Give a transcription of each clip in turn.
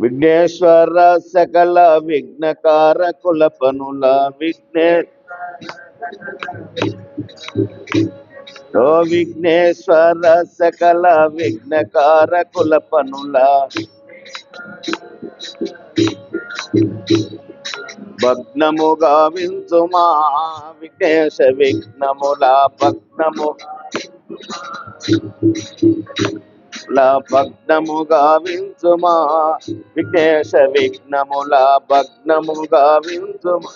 విఘ్నేశ్వర సకల విఘ్నకార కుల పనుల విఘ్నే ఓ విఘ్నేశ్వర సకల విఘ్నకార కుల పనుల. భగ్నముగా వించుమా విఘ్నేశ విఘ్నముల భగ్నము. లా భగ్నముగా వించుమా విఘ్నేశ విఘ్నముల భగ్నముగా వించుమా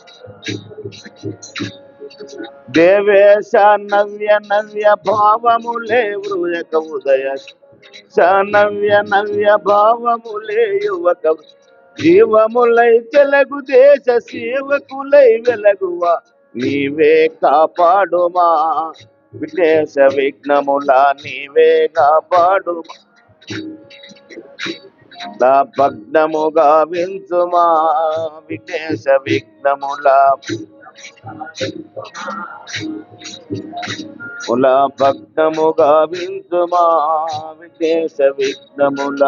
దేవేశ నవ్య నవ్య భావములే వృయక ఉదయ. నవ్య నవ్య భావములే యువక. జీవములై తెలుగు దేశ సేవకులై వెలగువా. నీవే కాపాడుమా? విదేశ విఘ్నముల నీవే కాపాడు. భగ్నముగా వింతుమా విదేశ విఘ్నముల ముల భగ్నముగా వింతుమా విదేశ విఘ్నముల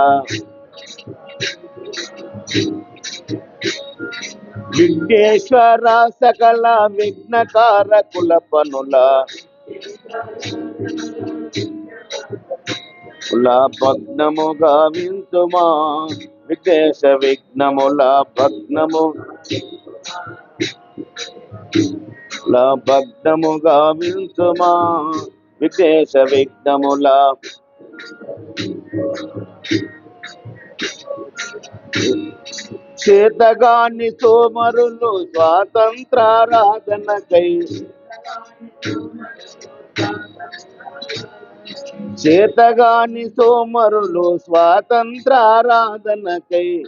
విఘ్నేశ్వర సకల విఘ్నకార కుల పనుల కుల భగ్నముగా వింతుమా విదేశ విఘ్నముల భగ్నము. ల భగ్నముగా వింతుమా విదేశ విఘ్నముల చేతగాని సోమరులు స్వాతంత్రారాధనకై. చేతగాని సోమరులు స్వాతంత్రారాధనకై.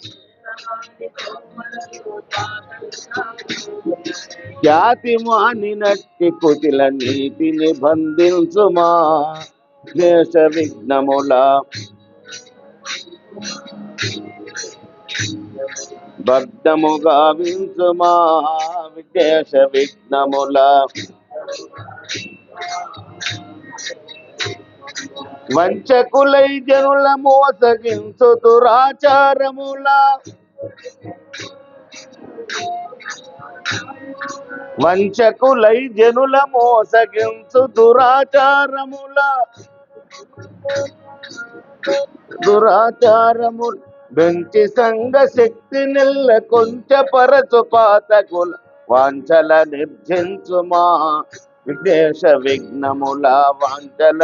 జాతి మానినట్టి కుటిల నీతిని బంధించుమా దేశ విఘ్నముల. భగ్నముగా వించుమా విదేశ విఘ్నముల. వంచకులై జనుల మోసగించు దురాచారముల వంచకులై జనుల మోసగించు దురాచారముల. దురాచారము బెంచి సంఘ శక్తి నిల్ల కొంచె పరచు పాతకుల వాంఛల నిర్జించుమా. విదేశ విఘ్నముల వాంఛల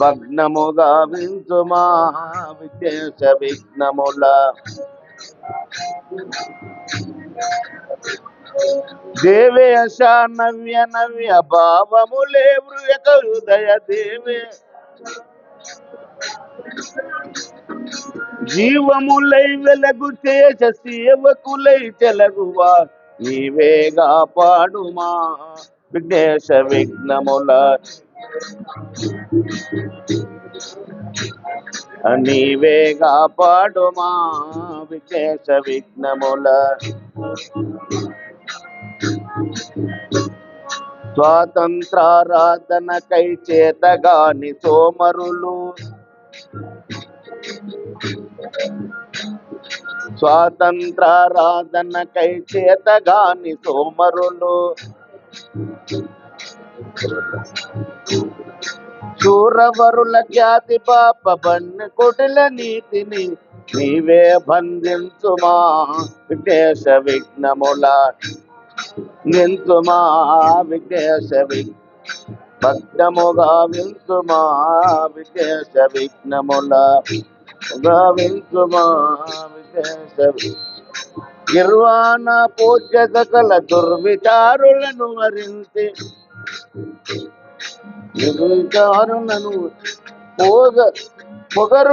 భగ్నముగా వించుమా విదేశ విఘ్నముల దేవేశ నవ్య నవ్య భావములే వృయక హృదయ దేవే. జీవములై వెలగు చేస సేవకులై తెలగువా నీవేగా పాడుమా విఘ్నేశ విఘ్నముల. నీవేగా పాడుమా విఘ్నేశ విఘ్నముల. స్వాతంత్రారాధనకై చేతగాని సోమరులు. స్వాతంత్రారాధనకై చేతగాని సోమరులు. శూరవరుల ఖ్యాతి పాప బన్ను కొటిల నీతిని నీవే బంధించుమా. విదేశ విఘ్నముల నింతుమా విదేశ భక్తముగా వింతుమా విదేశ విఘ్నముల వింతుమా విదేశ గిర్వాణ పూజ్య సకల దుర్విచారులను వరించి దుర్విచారులను పోగ పొగరు